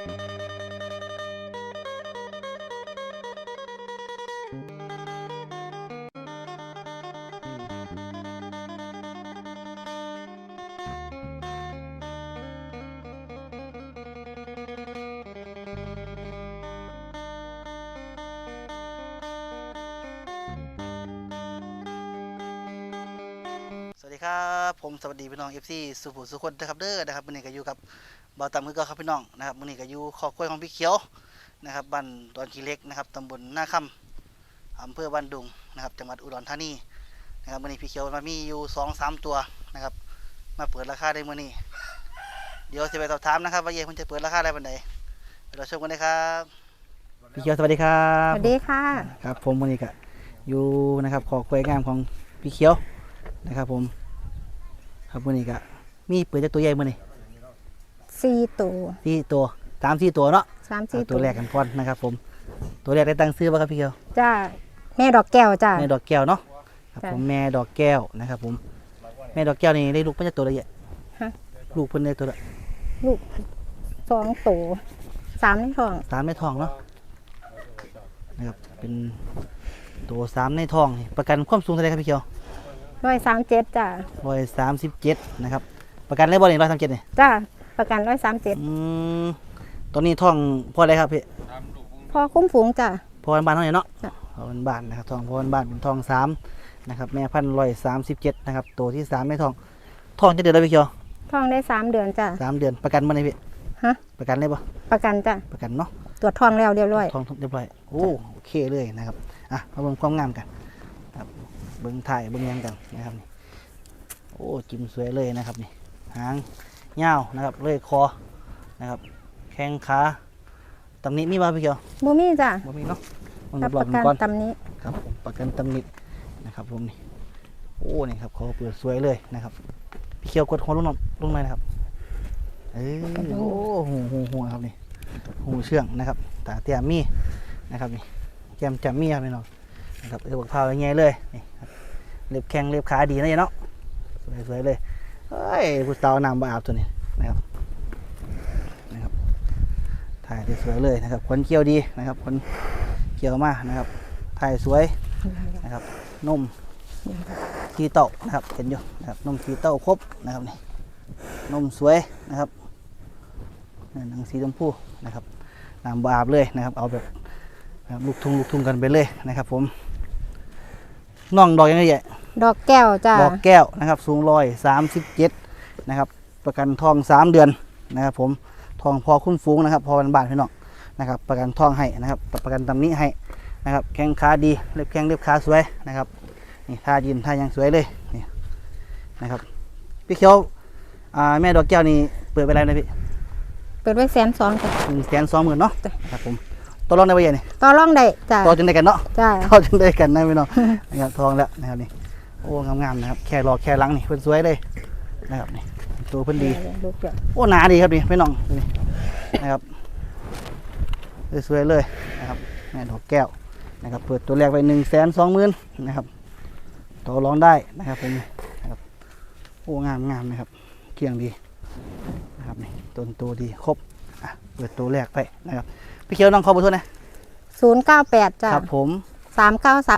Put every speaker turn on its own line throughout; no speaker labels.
สวัสดีครับ ผมสวัสดีพี่น้องเอฟซีสุภูสุคนนะครับเด้อนะครับมื้อนี้ก็อยู่กับ บ่าวตำมือเก็ครับพี่น้องนะครับมื้อนี้ก็อยู่ครอบครัวของพี่เขียวนะครับบ้านดอนขี้เหล็กนะครับตำบลหน้าค่ำอำเภอบ้านดุงนะครับจังหวัดอุดรธานีนะครับมื้อนี้พี่เขียวมามีอยู่สองสามตัวนะครับ มาเปิดราคาได้มื้อนี้เดี๋ยวจะไปสอบถามนะครับว่าเย่เพิ่นจะเปิดราคาได้ปานใดไปเราชมกันเลยครับพี่เขียวสวัสดีครั
ส
บ
วัสดีค่ะ
ครับ ผมมื้อนี้ก็อยู่นะครับขอคุยงามของพี่เขียวนะครับ ผม ครับมื้อนี้ก็มีเปิดจากตัวใหญ่มื้อนี้
สี่ตัว
ที่ตัวสามสี่ตัวเนาะ
สาม
เอา
สี่
ตัวแรกกันก่อนนะครับ ผม ตัวแรกได้ตั้งซื้อป่ะครับพี่เขียว
จ้าแม่ดอกแก้วจ้า
แม่ดอกแก้วเนาะครับ
จ้ะ
ผมแม่ดอกแก้วนะครับ ผม แม่ดอกแก้วนี่ได้ลูกเพิ่นจะตัวละเอียด
ฮะ
ลูกเพิ่นได้ตัวละ
ลูกสองตัวสามในท้อง
สามในท้องเนาะนะครับเป็นตัวสามในท้องนี่ประกันความสูงเท่าไหร่ครับพี่เขียว
ร้อยสามเจ็ดจ้า
ร้อยสามสิบเจ็ดนะครับประกันเลยบ่นี่ร้อยสามเจ็ดนี่
จ้า ประกันร้อยสามเจ็ด
อืมตัวนี้ท้องพ่ออะไรครับพี่
พอคุ้มฝูงจ้า
พอบ้านเท่าไหร่เนาะ
จ้ะ
พอบ้านนะครับทองพอบ้านเป็นทองสามนะครับแม่พันร้อยสามสิบเจ็ดนะครับตัวที่สามในทองทองจะเดือนอะไรพี่เขียว
ท้องได้สามเดือนจ้า
สามเดือนประกันมาเลยพี่
ฮะ
ประกันเลยปะ
ประกันจ้า
ประกันเนาะ
ตรวจท้องแล้วเรียบร้อย
ทองเรียบร้อยโอ้โอเคเลยนะครับ อะ มาเบิ่งความงามกันครับเบิ่งถ่ายเบิ่งหยังกันนะครับนี่ โอ้ จิ้มสวยเลยนะครับนี่ หาง ยาวนะครับเลยคอนะครับแข้งขาตำหนิมีบ่พี่เขียว
บ่มีจ้า
บ่มีเนาะมัน
รับ
ร
ป
อบ
ระ
ๆ
กัน
ก่อน
ตำนี้
ครับผมประกันตำหนินะครับผมนี่โอ้นี่ครับเขาเปิดสวยเลยนะครับพี่เขียวกดหัวลงหน่อยลงหน่อยนะครับเออโอ้หูหูหูครับนี่หูเชื่องนะครับตาเตียมมีนะครับนี่แก้มจำมีครับพี่น้องนะครับเออบักเท้าอย่างเงี้ยเลยนี่ครับเล็บแข้งเล็บขาดีนะเนี่ยเนาะสวยสวยเลย เฮ้ยผู้สาวนำมาอาบตัวนี้นะครับนะครับถ่ายสวยเลยนะครับขนเกี่ยวดีนะครับขนเกี่ยวมากนะครับ ถ่ายสวยนะครับนมทีเต้านะครับเห็นอยู่นะครับนมทีเต้าครบนะครับนี่นมสวยนะครับนี่หนังสีชมพูนะครับน้ำบาบเลยนะครับ เอาแบบนะครับลูกทุ่งลูกทุ่งกันไปเลยนะครับ ผมน่องดอกยังไงใหญ่
ดอกแก้วจ้า
ดอกแก้วนะครับ สูงร้อยสามสิบเจ็ดนะครับ ประกันทองสามเดือนนะครับ ผมทองพอคุ้มฟูงนะครับ พอบันบานพี่น้องนะครับ ประกันทองให้นะครับ ประกันตำหนี้ให้นะครับ แข้งขาดีเล็บแข้งเล็บขาสวยนะครับนี่ท่ายืนท่ายังสวยเลยนี่นะครับพี่เขียวอ่าแม่ดอกแก้วนี่เปิดไปแล้วนะพี่
เปิดไว้แสนสองจ้า
หนึ่งแสนสองหมื่นเนาะ
จ้ะ
ครับผมตัวรองได้ไปยังนี่
ต่อร่องได้จ้า
ต่อจนได้กันเนาะ
จ้า
ต่อจนได้กันนะพี่น้องนะครับทองแล้วนะครับนี่ โอ้งามๆนะครับ แค่รอแค่หลังนี่เพิ่นสวยเลยนะครับนี่ตัวเพิ่นดี
ลูกเดียว
โอ้หนาดีครับนี่พี่น้องนี่นะครับสวยๆเลยนะครับแม่ดอกแก้วนะครับเปิดตัวแรกไว้หนึ่งแสนสองหมื่นนะครับต่อรองได้นะครับผมนะครับโอ้งามงามนะครับเกียงดีนะครับนี่ต้นตัวดีครบอะเปิดตัวแรกไปนะครับพี่เขียวน้องขอเบอร์โทรนะ
ศูนย์เก้าแปดจ้า
ครับผม
สามเก้าสั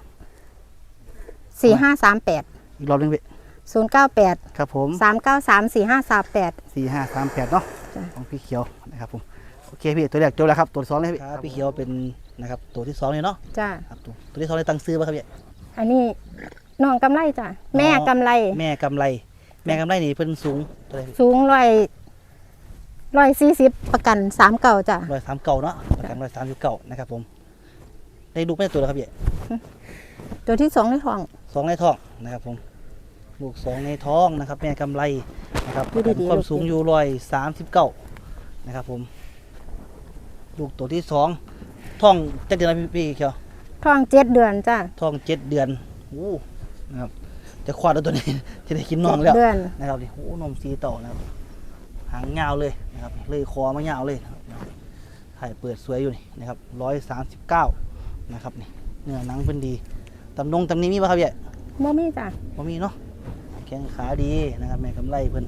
สี่ห้าสามแปด
อีกรอบหนึงพี่
ศูนย์เก้าแปด
ครับผม
สามเก้าสามสี่ห้าสามแปด
สี่ห้าสามแปดเนาะ
จ้ะ
ของพี่เขียวนะครับผมโอเคพี่ตัวแรกจบแล้วครับตัวที่สองเลยพี่ครับพี่เขียวเป็นนะครับตัวที่สองเลยเนาะ
จ้า
ครับตัวตัวที่สองเลยตั้งซื้อป่ะครับพี่
อันนี้น้องกำไรจ้ะแม่กำไร
แม่กำไร แม่กำไรนี่เพิ่นสูงตัวไหน
สูงร้อยร้อยสี่สิบประกันสามเก่าจ้ะ
ร้อยสามเก่าเนาะประกันร้อยสามสิบเก่านะครับผมได้ลูกแม่ตัวแล้วครับพี่
ตัวที่สองในท้อง
สองในท้องนะครับผมลูกสองในท้องนะครับ แม่กำไรนะครับ
ดูดีๆ
ความ
ลูก
สูงอยู่ร้อยสามสิบเก้านะครับผม ลูกตัวที่สองท้องจักเดือนแล้วพี่พี่เขียว
ท้องเจ็ดเดือนจ้ะ
ท้องเจ็ดเดือนโอ้นะครับจะคลอดแล้วตัวนี้จะได้กินน้องแล้ว
เจ็ดเดือน
นะครับนี่โอ้นมสีเต่านะครับหางยาวเลยนะครับเลยคอมายาวเลยนะครับถ่ายเปิดสวยอยู่นี่นะครับร้อยสามสิบเก้านะครับนี่เนื้อหนังเป็นดี ตำนงตำนี้มีป่ะครับพี่
บ่มีจ้ะ
บ่มีเนาะแข้งขาดีนะครับ แม่กำไรเพิ่น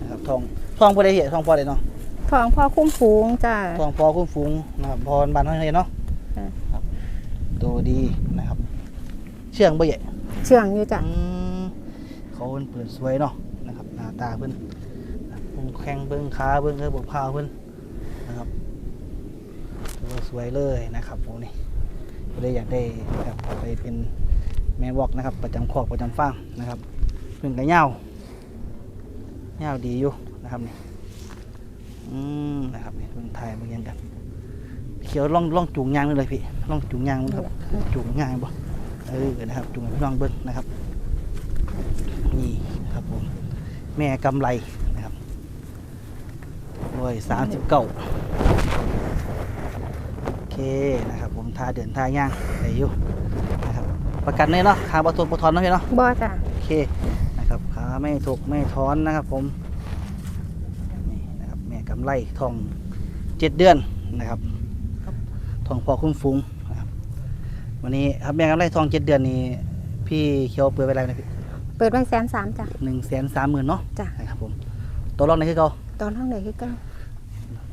นะครับทองทองพอได้พี่ทองพอได้เนาะ
ทองพ่อคุ้มฝูงจ้ะ
ทองพอคุ้มฟุ้งนะครับพรบานห้อยเนาะ
ค่ะ
ครับตัวดีนะครับ เชื่องบ่ใหญ่
เชื่องอยู่จ้ะ
อืมเขาเพิ่นเปิดสวยเนาะนะครับหน้าตาเพิ่นเบิ่งแข้งเบิ้งขาเบิ้งเออบอกพร้าวเพิ่นนะครับตัวสวยเลยนะครับผมนี่ ก็เลยอยากได้นะครับเอาไปเป็นแม่บอกนะครับ ประจำคอกประจำฟาร์มนะครับเพิ่นก็ยาวยาดีอยู่นะครับนี่อืมนะครับนี่เพิ่นถ่ายเบิ่งยังกันเขียวลองลองจูงยางมันเลยพี่ลองจูงยางมันครับจูงง่ายบ่เออนะครับจูงพี่น้องเบิ้งนะครับ นี่ครับผมแม่กำไรนะครับร้อยสามสิบเก้า เคนะครับผมทาเดินทาย่างได้อยู่นะครับประกันเลยเนาะขาบอทนบอทอนเนาะพี่เนาะ
บ่จ้ะ
โอเคนะครับขาไม่ถกไม่ท้อนนะครับผมนี่นะครับแม่กำไรทองเจ็ดเดือนนะครับทองพอคุ้มฟุ้งนะครับวันนี้ครับแม่กำไรทองเจ็ดเดือนนี้พี่เขียวเปิดไปอะไรนะพี่
เปิดไว้แสนสามจ้ะ
หนึ่งแสนสามหมื่นเนาะ
จ้ะ
นะครับผมตัวรองในคือเก่า
ตอนข้างไหนคือเก็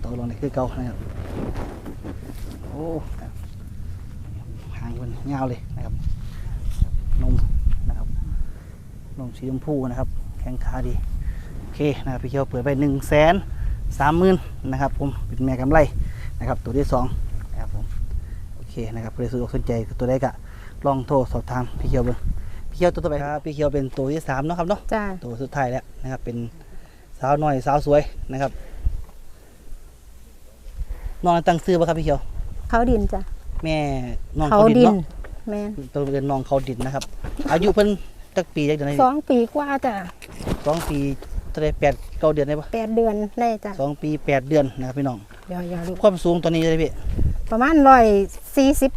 ตัวรองในคือเก่านะครับ โอ้นะครับหางมันยาวเลยนะครับนมนะครับนมสีชมพูนะครับ แข้งขาดี โอเคนะครับพี่เขียวเปิดไปหนึ่งแสนสามหมื่นนะครับผมเป็นแม่กำไรนะครับตัวที่สองนะครับผมโอเคนะครับเพื่อสะดวกสนใจตัวได้กะลองโทรสอบถามพี่เขียวเบิ้งพี่เขียวตัวต่อไปครับพี่เขียวเป็นตัวที่สามเนาะครับเนาะ
จ้ะ
ตัวสุดท้ายแล้วนะครับเป็นสาวน้อยสาวสวยนะครับน้องตั้งซื้อป่ะครับพี่เขียว
เขาดินจ้ะ
แม่น้อง
เขา
เขาดิน
ดิน
เนาะ
แม่น
ตัวเป็นน้องเขาดินนะครับ อายุเพิ่นจักปีจักเดือนไหน
สองปีกว่าจ้ะ
สองปีเท่าไหรแปดเก้าเดือนได้ปะ
แปดเดือนได้จ้ะ
สองปีแปดเดือนนะครับพี่น้อง
เดี๋ยวอย่าลูก
ความสูงตอนนี้เลยพี่
ประมาณร้อยสี่สิบ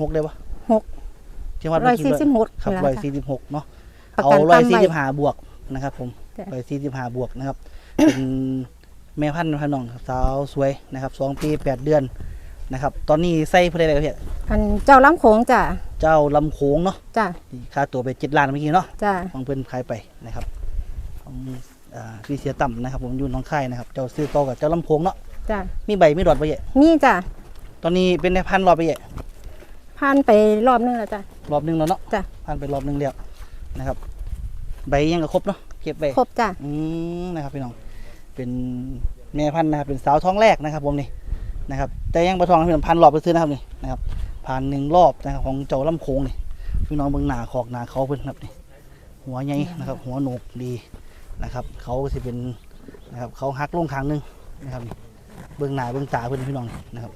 หกได้ปะ
หก
จังหวัด
ร้อยสี่สิบหก
ครับ
นี่
ร้อย
ล่ะ
สี่
จ้ะ
สิบหกเนาะ
ประ
เอา
กัน
ร้อย
ตาม
สี่
ใบ
สิบห้าบวกนะครับผม
จ้ะ
ร้อยสี่สิบห้าบวกนะครับ เป็นแม่พันธุ์พันน้องครับสาวสวยนะครับสองปีแปดเดือน นะครับ ตอนนี้ใส่เพื่ออะไรครับพี่
อันเจ้าล้ำโขงจ้ะ
เจ้าลำโขงเนาะ
จ้ะ
ที่ค่าตัวไปเจ็ดล้านเมื่อกี้เนาะ
จ้ะ
ของเพิ่นขายไปนะครับของอ่าพี่เสียต่ำนะครับ ผมอยู่หน้องค่ายนะครับ เจ้าซื้อต่อกับเจ้าลำโขงเนาะ
จ้ะ
มีใบมีดอดไปเยอะ
มีจ้ะ
ตอนนี้เป็นในพันรอบไปเยอะ
ผ่านไปรอบนึงแล้วจ้ะ
รอบหนึงแล้วเนาะ
จ้ะ
พันไปรอบหนึงแล้วนะครับ ใบยังก็ครบเนาะ เก็บไป
ครบจ้ะ
อืมนะครับพี่น้อง เป็นแม่พันธุ์นะครับ เป็นสาวท้องแรกนะครับผมนี่ นะครับแต่ยังประทองนะพี่น้องพันรอบไปซื้อนะครับนี่นะครับผ่านหนึ่งรอบนะครับของเจ้าลำโขงนี่พี่น้องเบิ่งหนาขอกหนาเขาเพิ่นครับนี่หัวใหญ่นะครับ หัวโหนกดีนะครับ เขาจะเป็นนะครับเขาหักลงคางหนึงนะครับนี่เบื้องหน้าเบื้องตาเพิ่นพี่น้องนี่นะครับ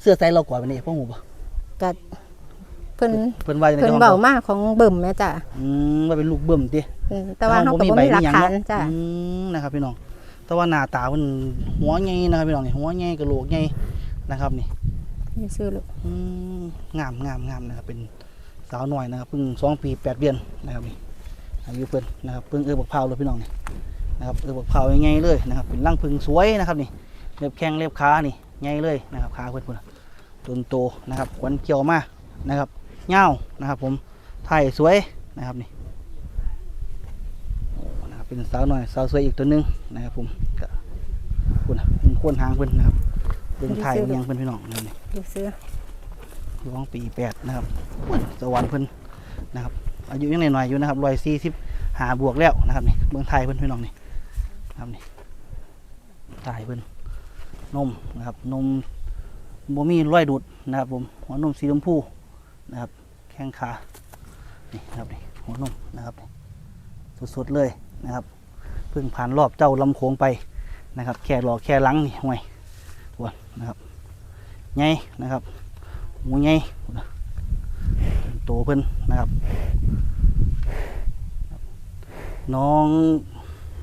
เสื้อไซส์เรากว่าเป็นเอกพ่อหมูปะ
ก็เพิ่น
เพิ่นว่าจะ
เพิ่นเบามากของเบิ่มแม่จ้ะ
อืมว่าเป็นลูกเบิ่มติ
อืมแต่ว่าเขาก็บ่มีหลักฐานจ้ะ
อืมนะครับพี่น้อง แต่ว่าหน้าตามันหัวใหญ่นะครับพี่น้องนี่หัวใหญ่กระโหลกใหญ่นะครับนี่
นี่ซื้อลูก
อืมงามงามงามนะครับเป็นสาวหน่อยนะครับเพิ่งสองปีแปดเดือนนะครับนี่อายุเพิ่นนะครับเพิ่งเออบักพร้าวเลยพี่น้องนี่นะครับเออบักพร้าวใหญ่ๆเลยนะครับเป็นร่างพึ่งสวยนะครับนี่เล็บแข้งเล็บขานี่ใหญ่เลยนะครับขาเพิ่นพุ่นน่ะต้นโตนะครับขวัญเกี่ยวมานะครับเงาวนะครับ ผมไทยสวยนะครับนี่นะครับ เป็นสาวหน่อยสาวสวยอีกตัวหนึงนะครับผมก็คุณนะเป็นโคนหางเพิ่นนะครับเบิ่งถ่ายเบิ่งหยังเพิ่นพี่น้องนะครับนี่
ดูซื้อ
ร้องปีแปดนะครับโอ้ยสวรรค์เพิ่นนะครับ อายุยังหน่อยๆอยู่นะครับร้อยสี่สิบหาบวกแล้วนะครับนี่เบิ่งถ่ายเพิ่นพี่น้องนี่นะครับนี่ถ่ายเพิ่นนมนะครับนมบ่มีรอยดูดนะครับผมหัวนมสีชมพูนะครับ แข้งขานี่นะครับนี่หัวนมนะครับนี่สดๆเลย นะครับเพิ่งผ่านรอบเจ้าลำโขงไปนะครับ แค่หลอกแค่หลังนี่ห่วยปวดนะครับไงนะครับหมูไงโตเพิ่นนะครับ น้อง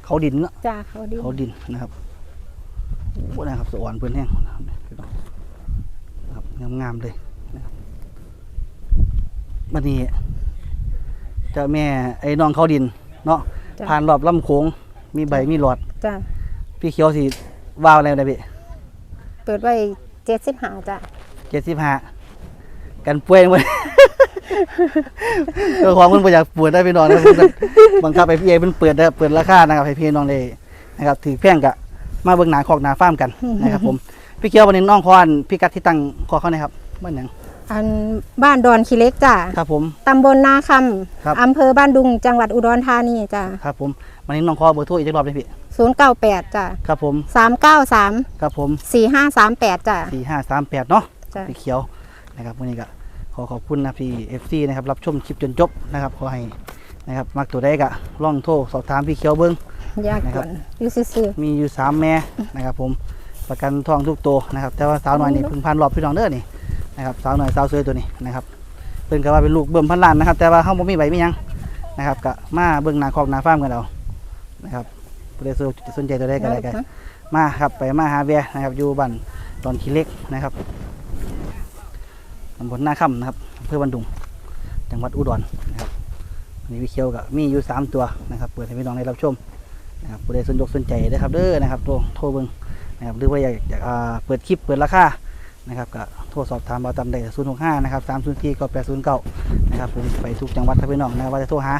เขาดินเนาะ
จ้าเขาดี
เขาดินนะครับโอ้นะครับสวรรค์เพิ่นแห้งนะครับพี่น้องนะครับงามๆเลยนะครับบัดนี้เจ้าแม่ไอ้น้องเขาดินเนาะ
จ้ะ
ผ่านรอบลำโขงมีใบมีหลอด
จ้า
พี่เขียวสิว่าวอะไรได้พี่
เปิดไว้เจ็ดสิบห้าจ้ะ
เจ็ดสิบห้ากันป่วยหมด เจ้าของเพิ่นบ่อยากปวดได้พี่น้องนะเพิ่นก็บังคับให้พี่เอเพิ่นเปิดได้เปิดราคานะครับให้พี่น้องได้นะครับถือแพงกะมาเบิ่งหนาคอกหนาฟาร์มกันนะครับ ผม พี่เคียววันนี้น้องคอนพี่กัดที่ตั้งคอเขาหนะครับบ้านหยัง
อันบ้านดอนขี้เล็กจ้ะ
ครับผม
ตำบลนาค
ครับำ
อำเภอบ้านดุงจังหวัดอุดรธานีจ้ะ
ครับผมวันนี้น้องคอเบอร์โทรอีกรอบเลยพี่
098จ้ะ
ครับผม
393
ครับผม
4538จ้ะ
สี่ห้าสามแปดเนาะ
จ้ะ
พี่เขียวนะครับวันนี้ก็ขอขอบคุณนะพี่เอฟซีนะครับรับชมคลิปจนจบนะครับขอให้นะครับมักตัวได้กะล่องโทรสอบถามพี่เขียวเบิ้ง
ยาก
นะค
ก่
รั
อบนอยู่ซื่อ
มีอยู่สามแม่นะครับผมประกันทองทุกตัวนะครับแต่ว่าสาวน้อยนี่เพิ่งผ่านรอบพี่น้องเด้อนี่ นะครับสาวน้อยสาวสวยตัวนี้นะครับเพิ่นก็ว่าเป็นลูกเบิ่มพันล้านนะครับแต่ว่าเฮาบ่มีใบมีหยังนะครับก็มาเบิ่งหน้าคอกหน้าฟาร์มกันเอานะครับผู้ใดสนใจตัวใด
ๆ
ก็ได้กันมาครับไปมาหาเบียร์นะครับอยู่บ้านดอนขี้เหล็กนะครับตำบลนาค่ำนะครับอำเภอบันดุงจังหวัดอุดรนะครับอันนี้วิเคียวกับมีอยู่สามตัวนะครับเปิดให้พี่น้องได้รับชมนะครับผู้ใดสนใจสนใจนะครับเด้อนะครับโทรโทรเบิ่งนะครับหรือว่าอยากอยากอ่าเปิดคลิปเปิดราคา นะครับก็โทรสอบถามเบาตามได้ศูนย์หกห้านะครับสามศูนย์สี่ก็แปดศูนย์เก้านะครับผมไปทุกจังหวัดครับพี่น้องนะครับว่าจะโทรหา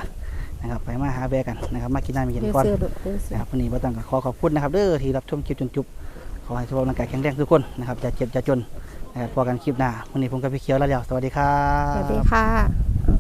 นะครับไปมาหาแบร์กันนะครับมากินน้ำมีกิน
อยู่
ก่อน
ซื่อๆดูซื่อ
นะครับวันนี้บ่ต้องก็ขอขอบคุณนะครับเด้อที่รับชมคลิปจนจบขอให้สุขภาพร่างกายแข็งแรงทุกคนนะครับอย่าเจ็บอย่าจนนะครับพอกันคลิปหน้าวันนี้ผมกับพี่เขียวแล้วเดียวสวัสดีครั
ๆ
บ
สวัสดีค่ะ